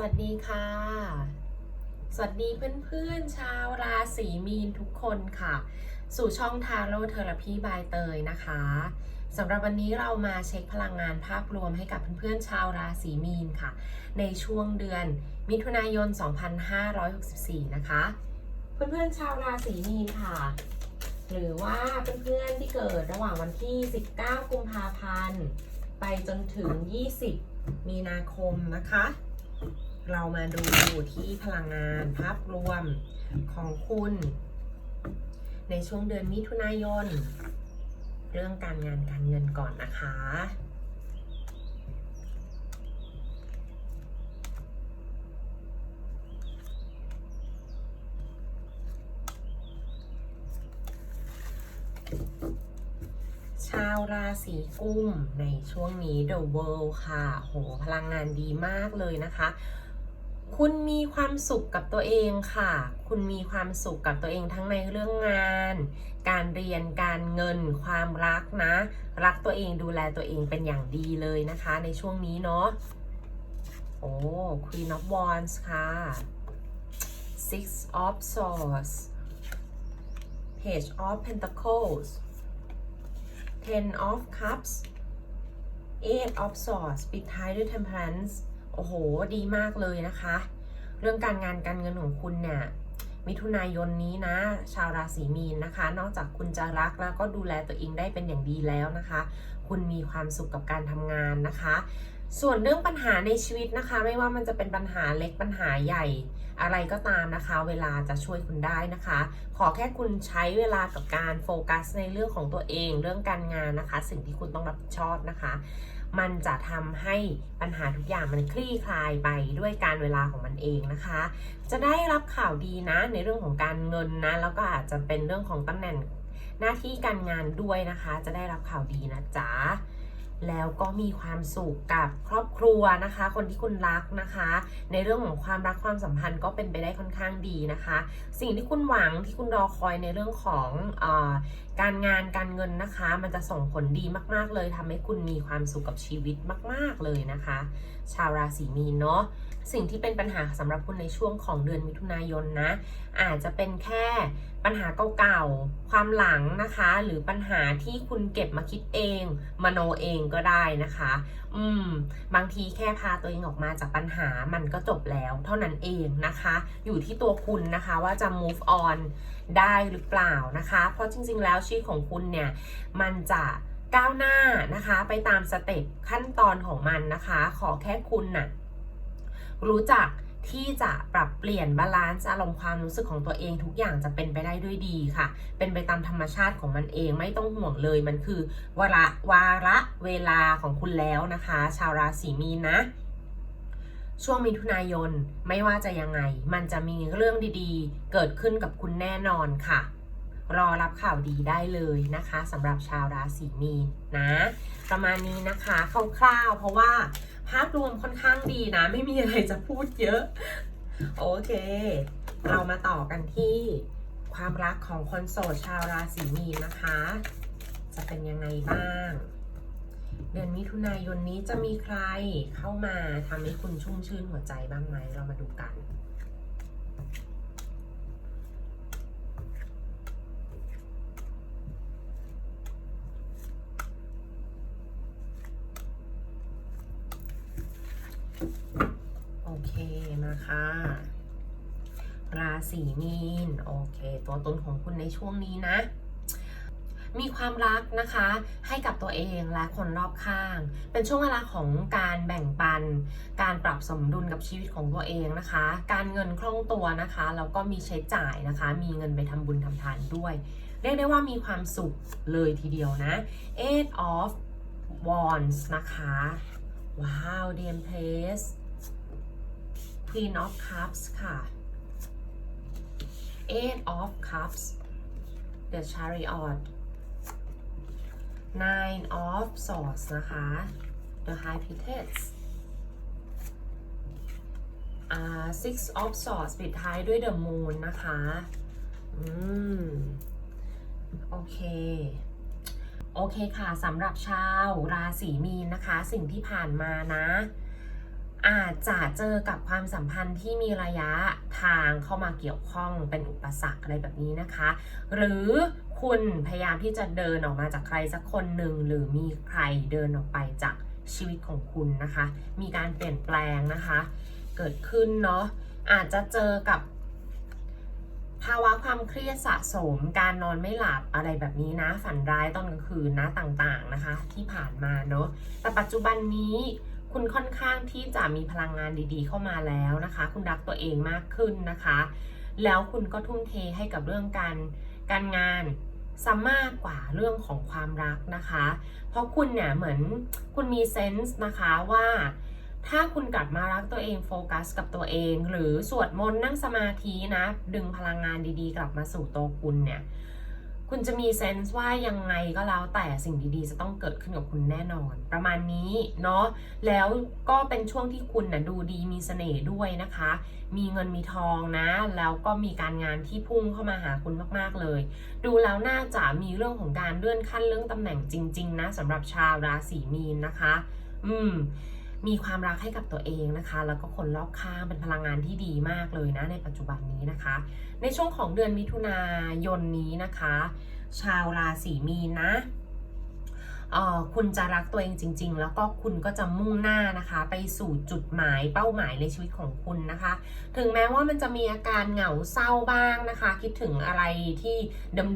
วัสดีค่ะ สวัสดีเพื่อนๆชาวราศีมีนทุกคนค่ะ สู่ช่องทาโร่เทอราพีบายเตยนะคะสำหรับวันนี้เรามาเช็คพลังงานภาพรวมให้กับเพื่อนๆชาวราศีมีนค่ะ ในช่วงเดือนมิถุนายน 2564 นะคะ เพื่อนๆชาวราศีมีนค่ะ หรือว่าเพื่อนๆที่เกิดระหว่างวันที่ 19 กุมภาพันธ์ ไปจนถึง 20 มีนาคมนะคะ เรามาดูที่พลังงานภาพรวมของคุณ ในช่วงเดือนมิถุนายน เรื่องการงานการเงินก่อนนะคะชาวราศีกุมในช่วงนี้ The World ค่ะ โห พลังงานดีมากเลยนะคะ คุณมีความสุขกับตัวเองค่ะ คุณมีความสุขกับตัวเองทั้งในเรื่องงาน การเรียน การเงิน ความรักนะ รักตัวเองดูแลตัวเองเป็นอย่างดีเลยนะคะ ในช่วงนี้เนาะ โอ้ Queen of Wands ค่ะ Six of Swords Page of Pentacles Ten of Cups Eight of Swords ปิดท้ายด้วย Temperance โอ้โห ดีมากเลยนะคะ เรื่องการงานการเงินของคุณเนี่ยมิถุนายนนี้นะ ชาวราศีมีนนะคะ นอกจากคุณจะรักแล้วก็ดูแลตัวเองได้เป็นอย่างดีแล้วนะคะ คุณมีความสุขกับการทำงานนะคะ ส่วนเรื่องปัญหาในชีวิตนะคะ ไม่ว่ามันจะเป็นปัญหาเล็กปัญหาใหญ่ อะไรก็ตามนะคะ เวลาจะช่วยคุณได้นะคะ ขอแค่คุณใช้เวลากับการโฟกัสในเรื่องของตัวเอง เรื่องการงานนะคะ สิ่งที่คุณต้องรับผิดชอบนะคะ มันจะทำให้ปัญหาทุกอย่างมันคลี่คลายไปด้วยการเวลาของมันเองนะคะ จะได้รับข่าวดีนะในเรื่องของการเงินนะ แล้วก็อาจจะเป็นเรื่องของตำแหน่งหน้าที่การงานด้วยนะคะ จะได้รับข่าวดีนะจ๊ะแล้วก็มีความสุขกับครอบครัวนะคะ คนที่คุณรักนะคะ ในเรื่องของความรักความสัมพันธ์ก็เป็นไปได้ค่อนข้างดีนะคะ สิ่งที่คุณหวังที่คุณรอคอยในเรื่องของอ การงานการเงินนะคะ มันจะส่งผลดีมาก ๆ เลยทำให้คุณมีความสุขกับชีวิตมาก ๆ เลยนะคะ ชาวราศีมีนเนาะสิ่งที่เป็นปัญหาสำหรับคุณในช่วงของเดือนมิถุนายนนะ อาจจะเป็นแค่ปัญหาเก่าๆ ความหลังนะคะ หรือปัญหาที่คุณเก็บมาคิดเอง มโนเองก็ได้นะคะ อืม บางทีแค่พาตัวเองออกมาจากปัญหามันก็จบแล้ว เท่านั้นเองนะคะ อยู่ที่ตัวคุณนะคะว่าจะ move on ได้หรือเปล่านะคะ เพราะจริง ๆ แล้วชีวิตของคุณเนี่ยมันจะก้าวหน้านะคะไปตามสเต็ปขั้นตอนของมันนะคะ ขอแค่คุณน่ะรู้จักที่จะปรับเปลี่ยนบาลานซ์อารมณ์ความรู้สึกของตัวเองทุกอย่างจะเป็นไปได้ด้วยดีค่ะ เป็นไปตามธรรมชาติของมันเองไม่ต้องห่วงเลยมันคือวาระวาระเวลาของคุณแล้วนะคะ ชาวราศีมีนนะ ช่วงมิถุนายนไม่ว่าจะยังไง มันจะมีเรื่องดีๆ เกิดขึ้นกับคุณแน่นอนค่ะ รอรับข่าวดีได้เลยนะคะสำหรับชาวราศีมีนนะ ประมาณนี้นะคะคร่าวๆเพราะว่าภาพรวมค่อนข้างดีนะ ไม่มีอะไรจะพูดเยอะ โอเค เรามาต่อกันที่ความรักของคนโสดชาวราศีมีนนะคะ จะเป็นยังไงบ้าง เดือนมิถุนายนนี้จะมีใครเข้ามาทำให้คุณชุ่มชื่นหัวใจบ้างไหมเรามาดูกันโอเคมาค่ะราศีมีน โอเค ตัวตนของคุณในช่วงนี้นะ มีความรักนะคะ ให้กับตัวเองและคนรอบข้าง เป็นช่วงเวลาของการแบ่งปัน การปรับสมดุลกับชีวิตของตัวเองนะคะ การเงินคล่องตัวนะคะแล้วก็มีใช้จ่ายนะคะ มีเงินไปทำบุญทำทานด้วย เรียกได้ว่ามีความสุขเลยทีเดียวนะ Eight of Wands นะคะ ว้าว d m p a c e Queen of Cups ค่ะ Eight of Cups The Chariot Nine of Swords นะคะ The High Priestess uh, Six of Swords ปิดท้ายด้วย The Moon นะคะ อืม โอเคโอเคค่ะสำหรับชาวราศีมีนนะคะ สิ่งที่ผ่านมานะ อาจจะเจอกับความสัมพันธ์ที่มีระยะทางเข้ามาเกี่ยวข้องเป็นอุปสรรคอะไรแบบนี้นะคะ หรือคุณพยายามที่จะเดินออกมาจากใครสักคนหนึ่งหรือมีใครเดินออกไปจากชีวิตของคุณนะคะ มีการเปลี่ยนแปลงนะคะ เกิดขึ้นเนาะอาจจะเจอกับภาวะความเครียดสะสม การนอนไม่หลับอะไรแบบนี้นะ ฝันร้ายตอนกลางคืนนะต่างๆนะคะ ที่ผ่านมาเนาะแต่ปัจจุบันนี้ คุณค่อนข้างที่จะมีพลังงานดีๆ เข้ามาแล้วนะคะ คุณรักตัวเองมากขึ้นนะคะ แล้วคุณก็ทุ่มเทให้กับเรื่องการการงานซะมากกว่าเรื่องของความรักนะคะ เพราะคุณเนี่ยเหมือนคุณมีเซนส์นะคะว่าถ้าคุณกลับมารักตัวเองโฟกัสกับตัวเอง หรือสวดมนต์นั่งสมาธินะ ดึงพลังงานดีๆ กลับมาสู่ตัวคุณเนี่ย คุณจะมีเซนส์ว่ายังไงก็แล้วแต่สิ่งดีๆ จะต้องเกิดขึ้นกับคุณแน่นอน ประมาณนี้เนาะแล้วก็เป็นช่วงที่คุณนะ่ะดูดีมีเสน่ห์ด้วยนะคะ มีเงินมีทองนะ แล้วก็มีการงานที่พุ่งเข้ามาหาคุณมากๆเลย ดูแล้วน่าจะมีเรื่องของการเลื่อนขั้นเรื่องตำแหน่งจริง ๆ นะสำหรับชาวราศีมีนนะคะ อืม มีความรักให้กับตัวเองนะคะ แล้วก็คนรอบข้างเป็นพลังงานที่ดีมากเลยนะในปัจจุบันนี้นะคะ ในช่วงของเดือนมิถุนายนนี้นะคะ ชาวราศีมีนนะเอ่อคุณจะรักตัวเองจริง ๆ แล้วก็คุณก็จะมุ่งหน้านะคะ ไปสู่จุดหมายเป้าหมายในชีวิตของคุณนะคะ ถึงแม้ว่ามันจะมีอาการเหงาเศร้าบ้างนะคะ คิดถึงอะไรที่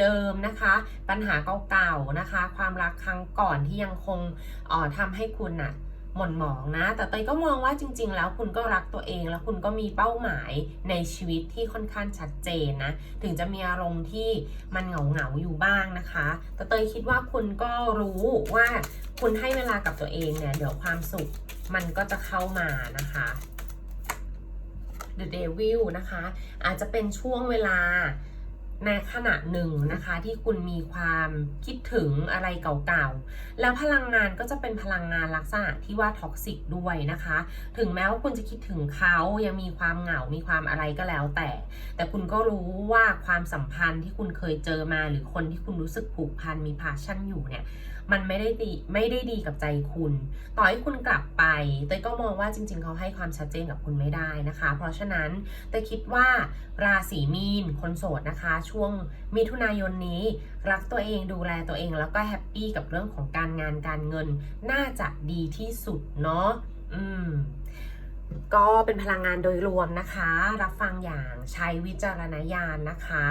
เดิมๆนะคะ ปัญหาเก่าๆนะคะ ความรักครั้งก่อนที่ยังคงเอ่อทำให้คุณน่ะ หม่นหมองนะ แต่เตยก็มองว่าจริง ๆ แล้วคุณก็รักตัวเอง แล้วคุณก็มีเป้าหมายในชีวิตที่ค่อนข้างชัดเจนนะ ถึงจะมีอารมณ์ที่มันเหงาเหงาๆอยู่บ้างนะคะ แต่เตยคิดว่าคุณก็รู้ว่าคุณให้เวลากับตัวเองเนี่ย เดี๋ยวความสุขมันก็จะเข้ามานะคะ The Devil นะคะ อาจจะเป็นช่วงเวลา ในขณะหนึ่งนะคะที่คุณมีความคิดถึงอะไรเก่าๆ แล้วพลังงานก็จะเป็นพลังงานลักษณะที่ว่าท็อกซิกด้วยนะคะ ถึงแม้ว่าคุณจะคิดถึงเขายังมีความเหงา มีความอะไรก็แล้วแต่ แต่คุณก็รู้ว่าความสัมพันธ์ที่คุณเคยเจอมาหรือคนที่คุณรู้สึกผูกพันมีพาชั่นอยู่เนี่ย มันไม่ได้ดีไม่ได้ดีกับใจคุณ ต่อให้คุณกลับไปเต้ยก็มองว่าจริง ๆ เขาให้ความชัดเจนกับคุณไม่ได้นะคะ เพราะฉะนั้นเต้ยคิดว่าราศีมีนคนโสดนะคะ ช่วงมิถุนายนนี้ รักตัวเองดูแลตัวเองแล้วก็แฮปปี้กับเรื่องของการงานการเงิน น่าจะดีที่สุดเนาะอืม ก็เป็นพลังงานโดยรวมนะคะ รับฟังอย่างใช้วิจารณญาณนะคะ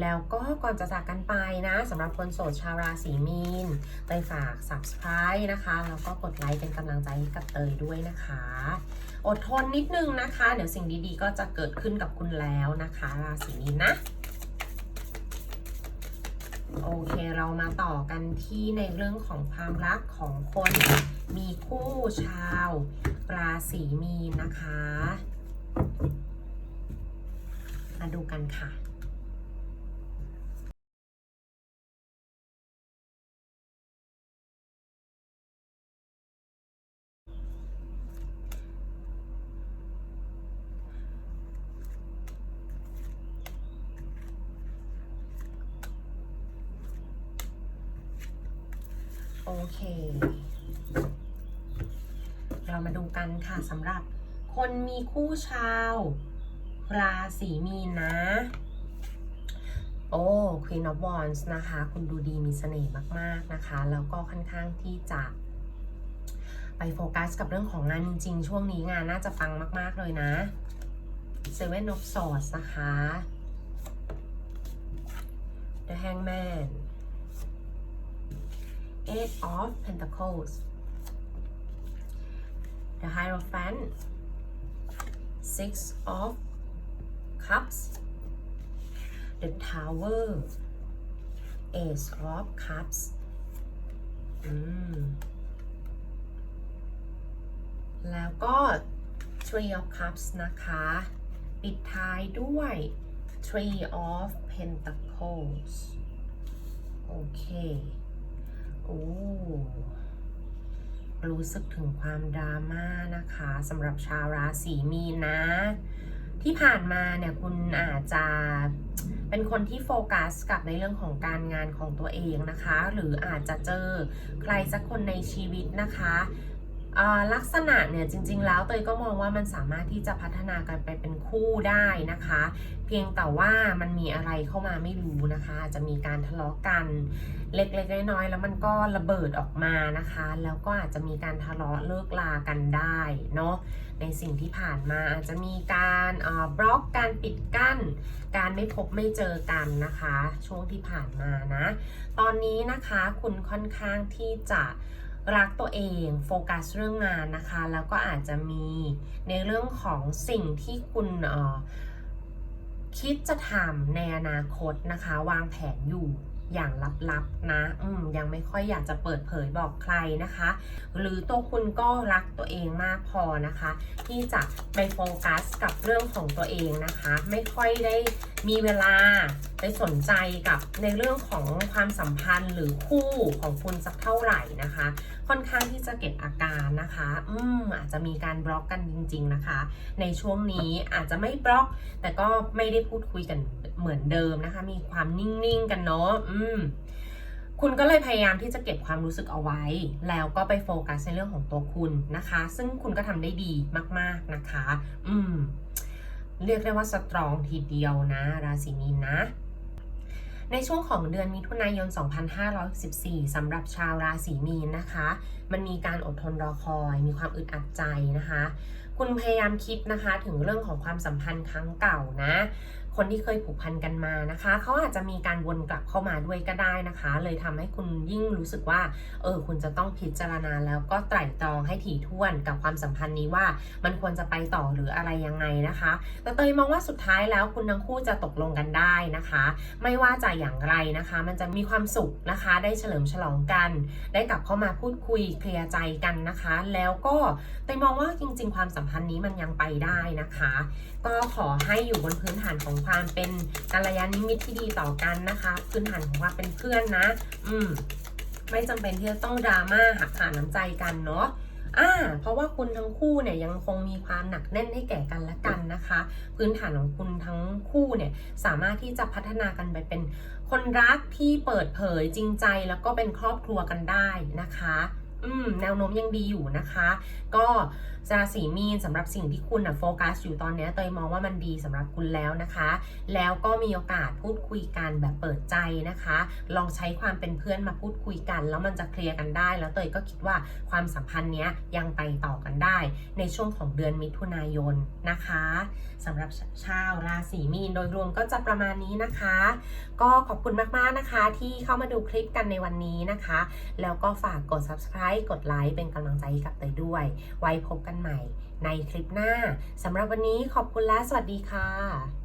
แล้วก็ก่อนจะจากกันไปนะสำหรับคนโสดชาวราศีมีนเตยฝาก subscribe นะคะ แล้วก็กดไลค์เป็นกำลังใจให้กับเตยด้วยนะคะ อดทนนิดนึงนะคะ เดี๋ยวสิ่งดีๆ ก็จะเกิดขึ้นกับคุณแล้วนะคะ ราศีมีนนะ โอเคเรามาต่อกันที่ในเรื่องของความรักของคนมีคู่ชาวราศีมีนนะคะ มาดูกันค่ะ โอ เค เรามาดูกันค่ะสำหรับคนมีคู่ชาว ราศีมีนนะ โอ้ Queen of Wands นะคะ คุณดูดีมีเสน่ห์มาก ๆ นะคะ แล้วก็ค่อนข้างที่จะไปโฟกัสกับเรื่องของงานจริง ๆ ช่วงนี้งานน่าจะฟังมาก ๆ เลยนะ Seven of Swords นะคะ The Hangman Eight of Pentacles The Hierophant Six of Cups The Tower Ace of Cups อืม แล้วก็ Three of Cups นะคะ ปิดท้ายด้วย Three of Pentacles โอเค โอ้รู้สึกถึงความดราม่านะคะสำหรับชาวราศีมีนนะ ที่ผ่านมาเนี่ยคุณอาจจะเป็นคนที่โฟกัสกับในเรื่องของการงานของตัวเองนะคะ หรืออาจจะเจอใครสักคนในชีวิตนะคะ ลักษณะเนี่ยจริง ๆ แล้วเตยก็มองว่ามันสามารถที่จะพัฒนากันไปเป็นคู่ได้นะคะ เพียงแต่ว่ามันมีอะไรเข้ามาไม่รู้นะคะจจะมีการทะเลาะกันเล็กๆน้อยๆแล้วมันก็ระเบิดออกมานะคะ แล้วก็อาจจะมีการทะเลาะเลิกลากันได้เนาะในสิ่งที่ผ่านมาอาจจะมีการบล็อกการปิดกั้น การไม่พบไม่เจอกันนะคะ ช่วงที่ผ่านมานะ ตอนนี้นะคะคุณค่อนข้างที่จะ รักตัวเองโฟกัสเรื่องงานนะคะ แล้วก็อาจจะมีในเรื่องของสิ่งที่คุณคิดจะทำในอนาคตนะคะ วางแผนอยู่ อย่างลับๆนะอืมยังไม่ค่อยอยากจะเปิดเผยบอกใครนะคะ หรือตัวคุณก็รักตัวเองมากพอนะคะ ที่จะไปโฟกัสกับเรื่องของตัวเองนะคะ ไม่ค่อยได้มีเวลาไปสนใจกับในเรื่องของความสัมพันธ์หรือคู่ของคุณสักเท่าไหร่นะคะค่อนข้างที่จะเก็บอาการนะคะ อืมอาจจะมีการบล็อกกันจริง ๆนะคะ ในช่วงนี้อาจจะไม่บล็อก แต่ก็ไม่ได้พูดคุยกันเหมือนเดิมนะคะ มีความนิ่งๆกันเนาะอืมคุณก็เลยพยายามที่จะเก็บความรู้สึกเอาไว้ แล้วก็ไปโฟกัสในเรื่องของตัวคุณนะคะ ซึ่งคุณก็ทำได้ดีมาก ๆนะคะ อืม เรียกได้ว่าสตรองทีเดียวนะ ราศีมีนนะ ในช่วงของเดือนมิถุนายน 2514สำหรับชาวราศีมีนนะคะ มันมีการอดทนรอคอย มีความอึดอัดใจนะคะ คุณพยายามคิดนะคะถึงเรื่องของความสัมพันธ์ครั้งเก่านะ คนที่เคยผูกพันกันมานะคะ เขาอาจจะมีการวนกลับเข้ามาด้วยก็ได้นะคะ เลยทำให้คุณยิ่งรู้สึกว่า เออ คุณจะต้องพิจารณาแล้วก็ไตร่ตรองให้ถี่ถ้วนกับความสัมพันธ์นี้ว่า มันควรจะไปต่อหรืออะไรยังไงนะคะ แต่เตยมองว่าสุดท้ายแล้วคุณทั้งคู่จะตกลงกันได้นะคะ ไม่ว่าจะอย่างไรนะคะ มันจะมีความสุขนะคะ ได้เฉลิมฉลองกัน ได้กลับเข้ามาพูดคุยเคลียร์ใจกันนะคะ แล้วก็เตยมองว่าจริง ๆ ความสัมพันธ์นี้มันยังไปได้นะคะ ก็ขอให้อยู่บนพื้นฐานของความเป็นกัลยาณมิตรที่ดีต่อกันนะคะ พื้นฐานของความเป็นเพื่อนนะ อืม ไม่จำเป็นที่จะต้องดราม่าหักหาน้ำใจกันเนาะอ่าเพราะว่าคุณทั้งคู่เนี่ยยังคงมีความหนักแน่นให้แก่กันและกันนะคะ พื้นฐานของคุณทั้งคู่เนี่ยสามารถที่จะพัฒนากันไปเป็นคนรักที่เปิดเผยจริงใจแล้วก็เป็นครอบครัวกันได้นะคะ อืมแนวโน้มยังดีอยู่นะคะ ก็ ราศีมีนสำหรับสิ่งที่คุณอะโฟกัสอยู่ตอนนี้เตยมองว่ามันดีสำหรับคุณแล้วนะคะ แล้วก็มีโอกาสพูดคุยกันแบบเปิดใจนะคะ ลองใช้ความเป็นเพื่อนมาพูดคุยกัน แล้วมันจะเคลียร์กันได้ แล้วเตยก็คิดว่าความสัมพันธ์เนี้ยยังไปต่อกันได้ ในช่วงของเดือนมิถุนายนนะคะสำหรับชาวราศีมีนโดยรวมก็จะประมาณนี้นะคะ ก็ขอบคุณมากๆนะคะ ที่เข้ามาดูคลิปกันในวันนี้นะคะ แล้วก็ฝากกด subscribe กดไลค์เป็นกำลังใจให้กับเตยด้วย ไว้พบกันกันใหม่ในคลิปหน้าสำหรับวันนี้ขอบคุณและสวัสดีค่ะ